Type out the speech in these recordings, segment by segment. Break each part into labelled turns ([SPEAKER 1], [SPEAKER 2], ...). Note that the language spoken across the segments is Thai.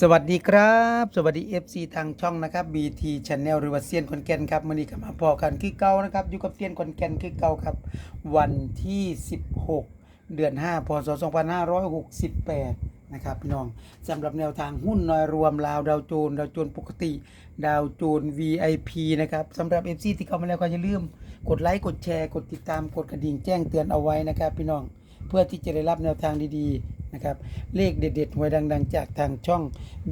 [SPEAKER 1] สวัสดีครับ สวัสดี FC ทางช่องนะครับ BT Channel หรือว่าเซียนคนแกนครับมื่อนี้ก็มาพอกันคือเก่านะครับอยู่กับเซียนคนแกนคือเก่าครับ วันที่ 16 เดือน 5 พศ 2568 นะครับพี่น้องสำหรับแนวทางหุ้นน้อยรวมลาวดาวโจนดาวโจนปกติ ดาวโจน VIP นะครับสำหรับ FC ที่เข้ามาแล้วก็อย่าลืมกดไลค์กดแชร์ กดติดตามกดกระดิ่งแจ้งเตือนเอาไว้นะครับ พี่น้องเพื่อที่จะได้รับแนวทางดีๆ นะครับเลขเด็ดๆหวยดัง ๆ จากทางช่อง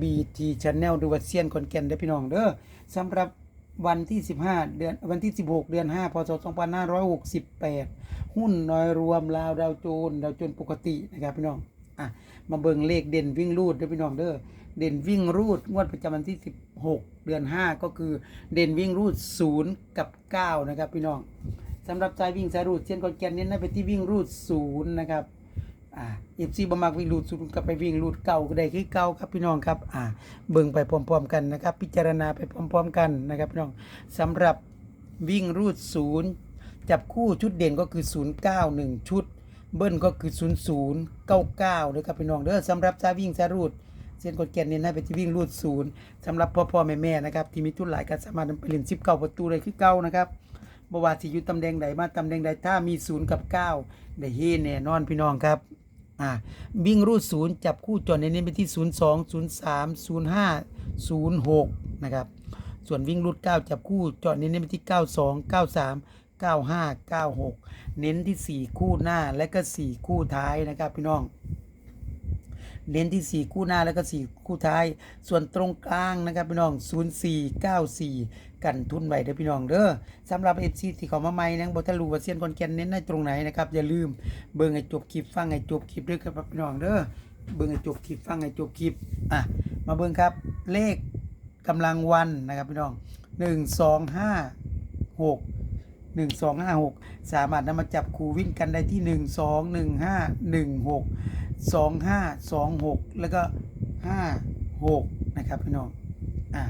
[SPEAKER 1] BT Channel หรือว่าเซียนคนแกนได้อพี่น้องเด้อสำหรับวันที่ 15 เดือนวันที่ 16 เดือน 5 พศ 2568 หุ้นน้อยรวมลาวดาวโจนดาวโจนปกตินะครับพี่น้องอะมาเบิ่งเลขเด่นวิ่งรูดเด้พี่น้องเด้อเด่นวิ่งรูดงวดประจำวันที่ 16 เดือน 5 ก็คือเด่นวิ่งรูด 0 กับ 9 นะครับพี่น้องสำหรับสายวิ่งสายรูดเช่นคอนแกนเน้นไปที่วิ่งรูดศูนย์นะครับ อ่าเอฟซีบมักวิ่งรูดศูนย์ก็ไปวิ่งรูดเก่าก็ได้คือเก่าครับพี่น้องครับอ่าเบิ่งไปพร้อมๆกันนะครับ พิจารณาไปพร้อม ๆ กันนะครับพี่น้องสำหรับวิ่งรูดศูนย์จับคู่ชุดเด่นก็คือศูนย์เก้าหนึ่งชุด เบิ้ลก็คือศูนย์ศูนย์เก้าเก้าเลยครับพี่น้องเด้อสำหรับสาวิ่งสารูดเส้นกดแกนเน้นให้ไปที่วิ่งรูดศูนย์สำหรับพ่อพ่อแม่แม่ๆนะครับที่มีทุนหลายก็สามารถนำไปเล่นซิปเก่าประตูเลยคือเก่านะครับบว่าสิอยู่ตำแหน่งใดมาตำแหน่งใดถ้ามีศูนย์กับเก้าได้เฮแน่นอนพี่น้องครับ อ่าวิ่งรูดศูนย์จับคู่จอเน้นๆไปที่ศูนย์สองศูนย์สามศูนย์ห้าศูนย์หกนะครับ ส่วนวิ่งรูดเก้าจับคู่จอดเน้นๆไปที่เก้าสองเก้าสามเก้าห้าเก้าหกเน้นที่สี่คู่หน้าและก็สี่คู่ท้ายนะครับพี่น้อง เน้นที่ 4 คู่หน้าแล้วก็ 4 คู่ท้าย ส่วนตรงกลางนะครับพี่น้อง 0494 กันทุนไว้เด้อพี่น้องเด้อสำหรับ FC ที่เขามาใหม่นะบ่ทันรู้ว่าเซียนคอนแกนเน้นในตรงไหนนะครับอย่าลืมเบิ่งให้จบคลิปฟังให้จบคลิปด้วยครับพี่น้องเด้อเบิ่งให้จบคลิปฟังให้จบคลิปอะมาเบิ่งครับเลขกำลังวันนะครับพี่น้อง 1 2 5 6หนึ่งสองห้าหกสามารถนำมาจับคู่วิ่งกันได้ที่หนึ่งสอง หนึ่งห้าหนึ่งหกสองห้าสองหกแล้วก็ห้าหกนะครับพี่น้องอะ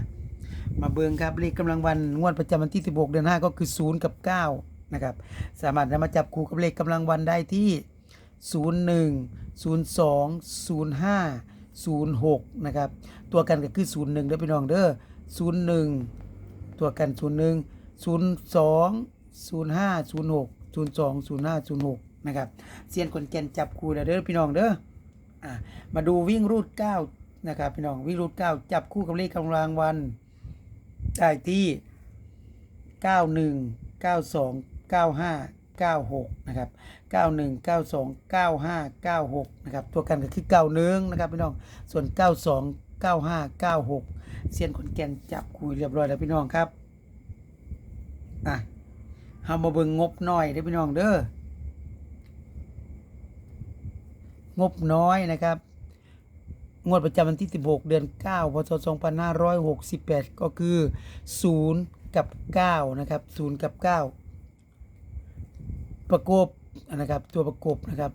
[SPEAKER 1] มาเบิงครับเลขกำลังวันงวดประจำวันที่ 16 เดือน 5 ก็คือ 0 กับ 9 นะครับ สามารถนำมาจับคู่กับเลขกำลังวันได้ที่ 01 02 05 06 นะครับ ตัวกันก็คือ 01เด้อพี่น้องเด้อ01 ตัวกัน 01 02 05 06 02 05 06 นะครับเซียนคนแก่นจับคู่แล้วเด้อพี่น้องเด้ออะมาดูวิ่งรูด9นะครับพี่น้องวิ่งรูด9จับคู่กับเลขกำลังวันได้ที่91 92 95 96นะครับ91 92 95 96นะครับตัวกันก็คือ91นะครับพี่น้องส่วน92 95 96เซียนคนแก่นจับคุยเรียบร้อยแล้วพี่น้องครับอะเฮามาเบิ่งงบหน้อยเด้อพี่น้องเด้อ งบน้อยนะครับ งวดประจำวันที่ 16 เดือน 9 พศ 2568 ก็คือ 0 กับ 9 นะครับ 0 กับ 9 ประกบนะครับ ตัวประกบนะครับ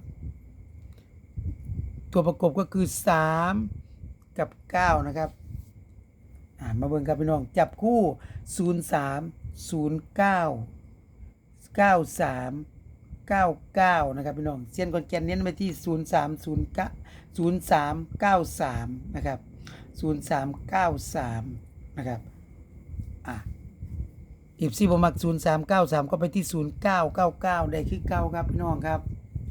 [SPEAKER 1] ตัวประกบก็คือ 3 กับ 9 นะครับมาเบิ่งครับพี่น้อง จับคู่ 0 3 0 9 93 99 นะครับพี่น้องเซียนคอนแกนเน้นไปที่ 0309 0393 นะครับ 0393 นะครับ อะอีฟซีบมัก 0393 ก็ไปที่ 0999 ได้คือเก้าครับพี่น้องครับ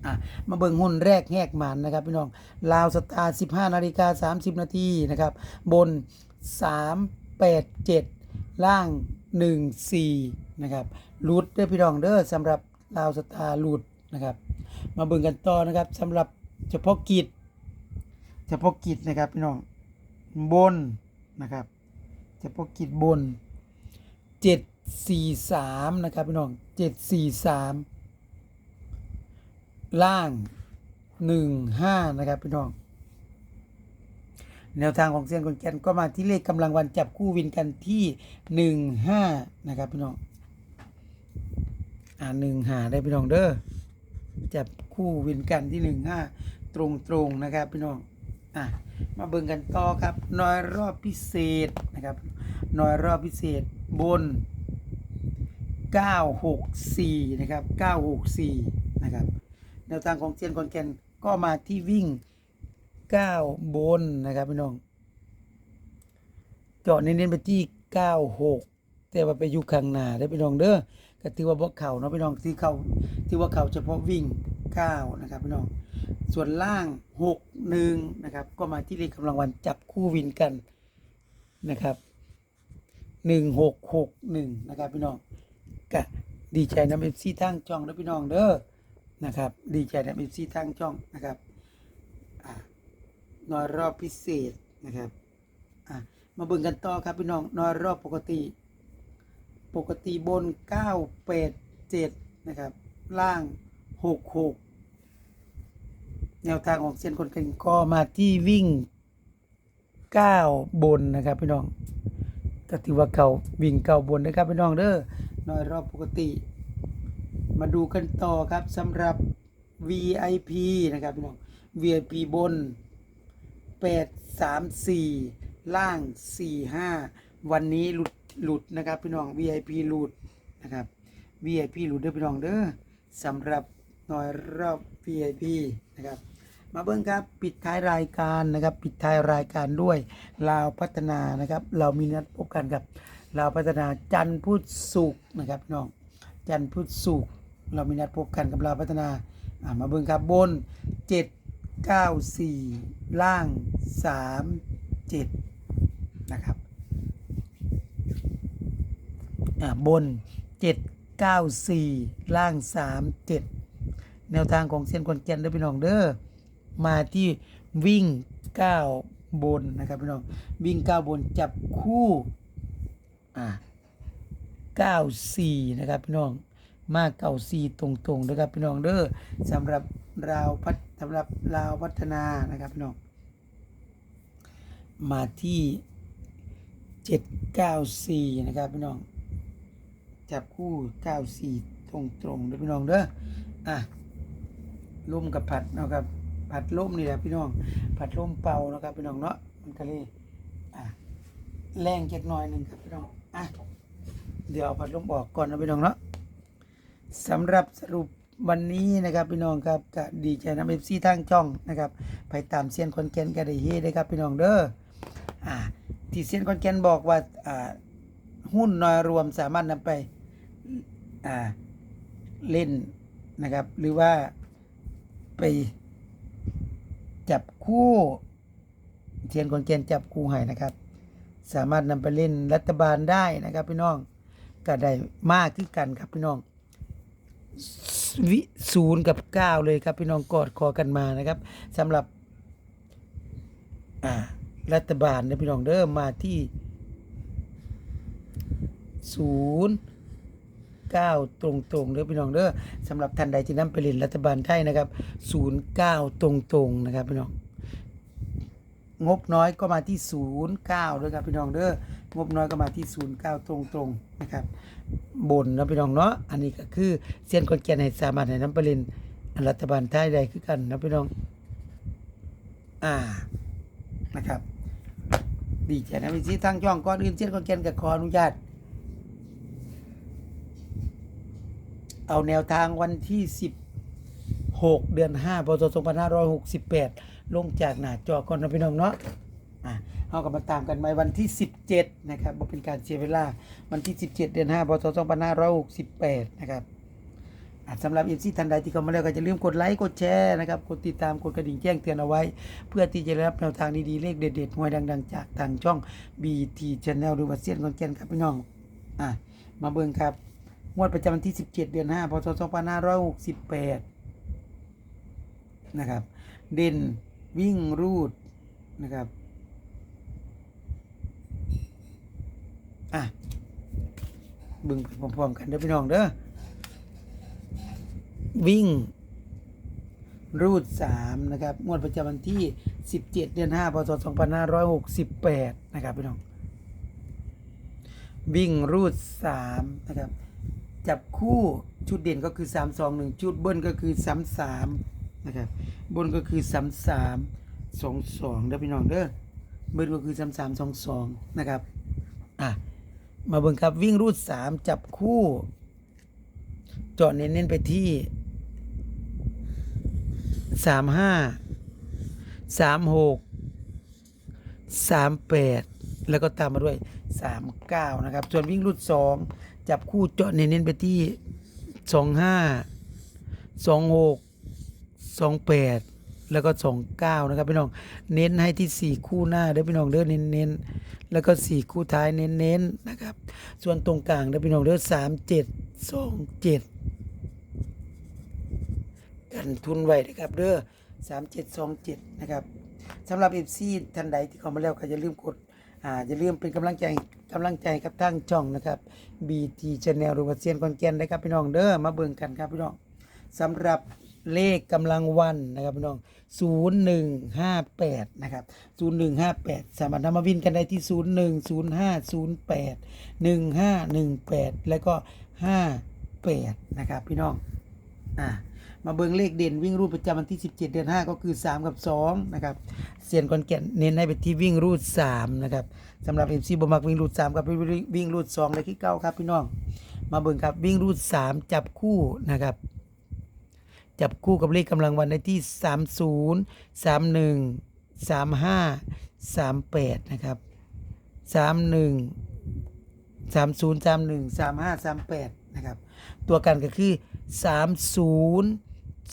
[SPEAKER 1] อะ มาเบิ่งหุ้นแรกแหกหมันนะครับพี่น้อง ลาวสตาร์ 15นาฬิกา30 นาทีนะครับ บน 387 ล่าง 14 นะครับรูดเด้อพี่น้องเด้อสำหรับ ลาวสตาร์รูดนะครับ มาเบิ่งกันต่อนะครับสำหรับเฉพาะกิจ เฉพาะกิจนะครับพี่น้องบนนะครับเฉพาะกิจบน 743 นะครับพี่น้อง 743 ล่าง 15 นะครับพี่น้องแนวทางของเซียนคนแกนก็มาที่เลขกำลังวันจับคู่วินกันที่ 15 นะครับพี่น้อง อ่าหนึ่งหาได้พี่น้องเด้อจับคู่วินกันที่หนึ่งห้าตรงตรงๆนะครับพี่น้องอะมาเบิ่งกันต่อครับน้อยรอบพิเศษนะครับน้อยรอบพิเศษบน 964 นะครับ 964 นะครับ แนวทางของเซียนคอนแกนก็มาที่วิ่ง 9 บนนะครับพี่น้องเจาะเน้นๆไปที่เก้าหกแต่ว่าไปอยู่ข้างหน้าได้พี่น้องเด้อ ก็ถือว่าบ่เข่าเนาะพี่น้องที่เขาที่ว่าเข่าเฉพาะวิ่งเก้านะครับพี่น้อง ส่วนล่างหกหนึ่งนะครับ ก็มาที่เลขกำลังวันจับคู่วินกันนะครับหนึ่งหกหกหนึ่งนะครับพี่น้องก็ดีใจนะเอฟซีทั้งช่องและพี่น้องเด้อนะครับ ดีใจนะเอฟซีทั้งช่องนะครับอ่านอยรอบพิเศษนะครับอะมาเบิ่งกันต่อครับพี่น้องนอยรอบปกติ ปกติบนเก้าแปดเจ็ดนะครับ ล่างหกหกแนวทางของเซียนคนเก่งก็มาที่วิ่งก้าบนนะครับพี่น้องก็ถือว่าเขาวิ่งเก้าบนนะครับพี่น้องเด้อน้อยรอบปกติ มาดูกันต่อครับสำหรับ VIP นะครับพี่น้อง VIP บน 8 3 4 ล่าง 4 5 วันนี้หลุดหลุดนะครับพี่น้อง VIP หลุดนะครับ VIP หลุดเด้อพี่น้องเด้อสำหรับหน่อยรอบ VIP นะครับมาเบิ้งครับปิดท้ายรายการนะครับ ปิดท้ายรายการด้วยลาวพัฒนานะครับ เรามีนัดพบกันกับลาวพัฒนาจันทร์พุธสุกนะครับพี่น้องจันทร์พุธสุกเรามีนัดพบกันกับลาวพัฒนามาเบิ้งครับบน 7 9 4 ล่าง 3 7 นะครับ บน 7 9 4 ล่าง 3 7 แนวทางของเซียนคอนแกนเด้อพี่น้องเด้อมาที่วิ่ง 9 บนนะครับพี่น้องวิ่ง 9 บนจับคู่อ่า9 4 นะครับพี่น้องมาเก่าซีตรงๆนะครับพี่น้องเด้อสำหรับราวพัฒสำหรับราวพัฒนานะครับพี่น้องมาที่ 794 นะครับพี่น้อง จับคู่94ตรงๆเด้อพี่น้องเด้ออะล่มกับผัดเนาะครับ ผัดล่มนี่แหละพี่น้อง ผัดล่มเป่านะครับพี่น้องเนาะมันก็เลยอะแรงเจักหน่อยหนึ่งครับพี่น้องอะเดี๋ยวผัดล่มออกก่อนนะพี่น้องเนาะสำหรับสรุปวันนี้นะครับพี่น้องครับก็ดีใจนะเอฟซีทางช่องนะครับ ไปตามเซียนคอนแกนกันได้เฮได้ครับพี่น้องเด้ออ่าที่เซียนคอนแกนบอกว่าอ่าหุ้นน้อยรวมสามารถนำไป เล่นนะครับ หรือว่าไปจับคู่เทียนคนเกณฑ์จับคู่ให้นะครับ สามารถนำไปเล่นรัฐบาลได้นะครับ พี่น้องก็ได้มากขึ้นกันครับพี่น้องวิศูนย์กับเก้าเลยครับ พี่น้องกอดคอกันมานะครับสำหรับอ่ารัฐบาลนะพี่น้องเด้อมาที่ศูนย์ เก้าตรงตรงๆเด้อพี่น้องเด้อสำหรับท่านใดที่นำไปเรียนรัฐบาลไทยนะครับศูนย์เก้าตรงตรงๆนะครับพี่น้องงบน้อยก็มาที่ศูนย์เด้วยครับพี่น้องเด้องบน้อยก็มาที่ศูนย์เก้าตรงตรงๆนะครับบนนะพี่น้องเนาะอันนี้ก็คือเส้นคนแก่นให้สามารถให้นำไปเรียนรัฐบาลไทยได้คือกันนะพี่น้อง อ่านะครับ ดีใจนะพี่ซีทางช่องก่อนอื่นเส้นคนแก่นกับขออนุญาต เอาแนวทางวันที่ 16 เดือน5พศ2568 ลงจากหน้าจอก่อนนะพี่น้องเนาะอะเอากลับมาตามกันไหมวันที่ 17 นะครับบ่เป็นการเสียเวลา วันที่ 17 เดือน5พศ2568 นะครับอะสำหรับเอฟซีทันใดที่เข้ามาแล้วก็จะลืมกดไลค์กดแชร์นะครับกดติดตามกดกระดิ่งแจ้งเตือนเอาไว้ เพื่อที่จะได้รับแนวทางดีๆ เลขเด็ดๆหวยดังๆ จากทางช่อง BT Channel หรือว่าเซียนคอนแกนครับพี่น้องอะมาเบิ่งครับ งวดประจำวันที่ 17 เดือน 5 พศ 2568 นะครับ เด่นวิ่งรูดนะครับ อะ บึงไปพร้อมๆกันเด้อพี่น้องเด้อ วิ่ง รูด 3 นะครับ งวดประจำวันที่ 17 เดือน 5 พศ 2568 นะครับพี่น้อง วิ่งรูด 3 นะครับ จับคู่ชุดเด่นก็คือ 3 2 1 ชุดเบิ้ลก็คือ 3 3 นะครับบนก็คือ 3 3 2 2เด้อพี่น้องเด้อเบิ้ลก็คือ 3 3 2 2 นะครับ อะ มาเบิ่งครับวิ่งรูด 3 จับคู่จาะเน้นๆไปที่ 3 5 3 6 3 8 แล้วก็ตามมาด้วย 39 นะครับ ส่วนวิ่งรูด 2 จับคู่เจาะเน้นๆไปที่25 26 28แปดแล้วก็29นะครับพี่น้อง เน้นให้ที่4คู่หน้าเด้อพี่น้องเด้อเน้นๆแล้วก็4คู่ท้ายเน้นๆนะครับ ส่วนตรงกลางเด้อพี่น้องเด้อ37 27กันทุนไว้นะครับเด้อ3727นะครับสำหรับ FC ท่านใดที่เข้ามาแล้วก็อย่าลืมกดอ่าอย่าลืมเป็นกำลังใจ กำลังใจกับทางช่องนะครับ BT Channel หรือว่าเซียนคอนแกนนะครับพี่น้องเด้อมาเบิ่งกันครับพี่น้องสำหรับเลขกำลังวันนะครับพี่น้อง0158นะครับ0158 สามารถนำมาวินกันได้ที่ 010508 1518 แล้วก็ 58 นะครับพี่น้องอ่า มาเบิงเลขเด่นวิ่งรูดประจำวันที่ 17 เดือน 5 ก็คือ 3 กับ 2 นะครับเซียนคอนแก่นเน้นให้ไปที่วิ่งรูด 3 นะครับสำหรับ MC บมักวิ่งรูด 3 กับวิ่งรูด 2 เลยที่เก้าครับพี่น้อง มาเบิงครับวิ่งรูด 3 จับคู่นะครับ จับคู่กับเลขกำลังวันได้ที่ 30 31 35 38 นะครับ 31สามศูนย์สามหนึ่งสามห้าสามแปดนะครับ ตัวกันก็คือสามศูนย์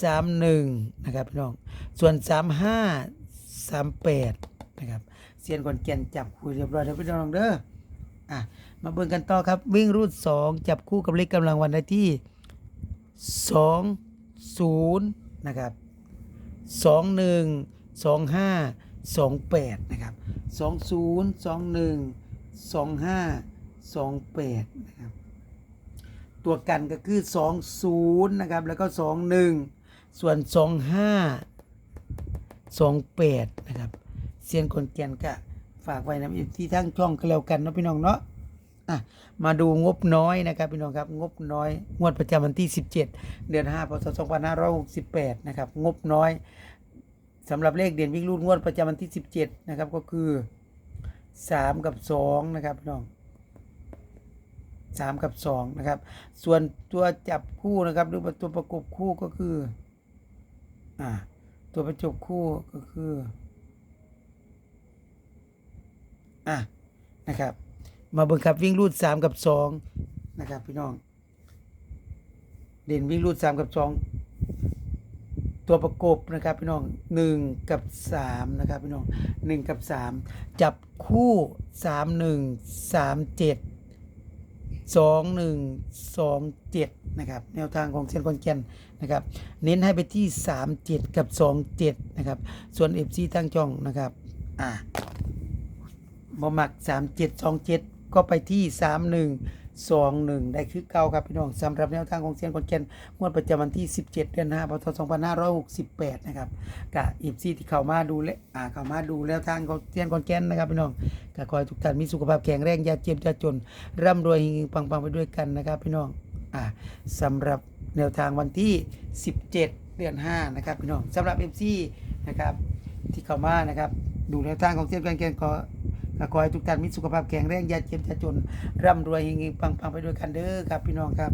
[SPEAKER 1] สามหนึ่งนะครับพี่น้อง ส่วนสามห้าสามแปดนะครับเซียนก่อนเกียนจับคู่เรียบร้อยแล้วพี่น้องเด้ออะมาเบิ่งกันต่อครับ วิ่งรูดสองจับคู่กับเลขกำลังวันได้ที่สองศูนย์นะครับสองหนึ่งสองห้าสองแปดนะครับสองศูนย์สองหนึ่งสองห้าสองแปดนะครับตัวกันก็คือสองศูนย์นะครับแล้วก็สองหนึ่ง ส่วนสองห้าสองแปดนะครับ เซียนคนแกนก็ฝากไว้นะที่ทั้งช่องก็แล้วกันนะพี่น้องเนาะอะมาดูงบน้อยนะครับพี่น้องครับงบน้อย งวดประจำวันที่ 17 เดือน5พศ2568 นะครับ งบน้อยสำหรับเลขเด่นวิ่งรูดงวดประจำวันที่ 17 นะครับ ก็คือ 3 กับ 2 นะครับพี่น้อง3 กับ 2 นะครับ ส่วนตัวจับคู่นะครับหรือว่าตัวประกบคู่ก็คือ อ่าตัวประจบคู่ก็คืออะนะครับ มาเบิ่งครับวิ่งรูด3กับ2นะครับพี่น้อง เด่นวิ่งรูด3กับ2ตัวประกบนะครับพี่น้อง1กับ3นะครับพี่น้อง1กับ3จับคู่3 1 3 7สองหนึ่งสองเจ็ด สองหนึ่งสองเจ็ดนะครับ แนวทางของเซยนคอนแกนนะครับ เน้นให้ไปที่สามเจ็ดกับสองเจ็ดนะครับ ส่วนเอฟซีตั้งจองนะครับ อ่าบมักสามเจ็ดสองเจ็ดก็ไปที่สามหนึ่ง สองหนึ่งได้คือเก่าครับพี่น้องสำหรับแนวทางของเซียนคนแกนงวดประจำวันที่ 17 เดือน5พศ2568 นะครับกับอีฟซีที่เข้ามาดูและอ่าเข้ามาดูแล้วทางของเซียนคนแกนนะครับพี่น้องก็ขอให้ทุกท่านมีสุขภาพแข็งแรงอย่าเจ็บอย่าจน ร่ำรวยเฮงๆปังๆไปด้วยกันนะครับพี่น้องอ่าสำหรับแนวทางวันที่ 17 เดือน5นะครับพี่น้องสำหรับ MC นะครับที่เข้ามานะครับดูแนวทางของเซียนคนแกนก็ ขอให้ทุกท่านมีสุขภาพแข็งแรงอย่าเจ็บอย่าจน ร่ำรวยเฮงๆปังๆไปด้วยกันเด้อครับพี่น้องครับ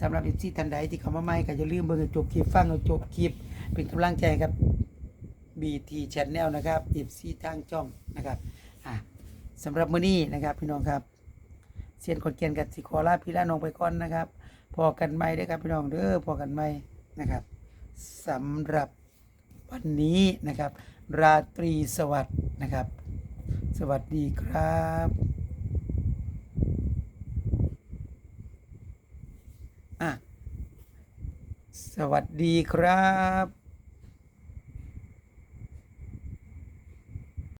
[SPEAKER 1] สำหรับ MC ท่านใดที่เขามาใหม่ก็อย่าลืมเบิ่งจบคลิปฟังให้จบคลิป เป็นกำลังใจให้กับ BT Channel นะครับ FC ทางช่องนะครับอะสำหรับมื้อนี้นะครับพี่น้องครับเซียนคนเกียนกับสิขอลาพี่ลาน้องไปก่อนนะครับ พอกันไหมเด้ครับพี่น้องเด้อพอกันไหมนะครับสำหรับวันนี้นะครับ ราตรีสวัสดิ์นะครับ วัสดีครับอะสวัสดีครับ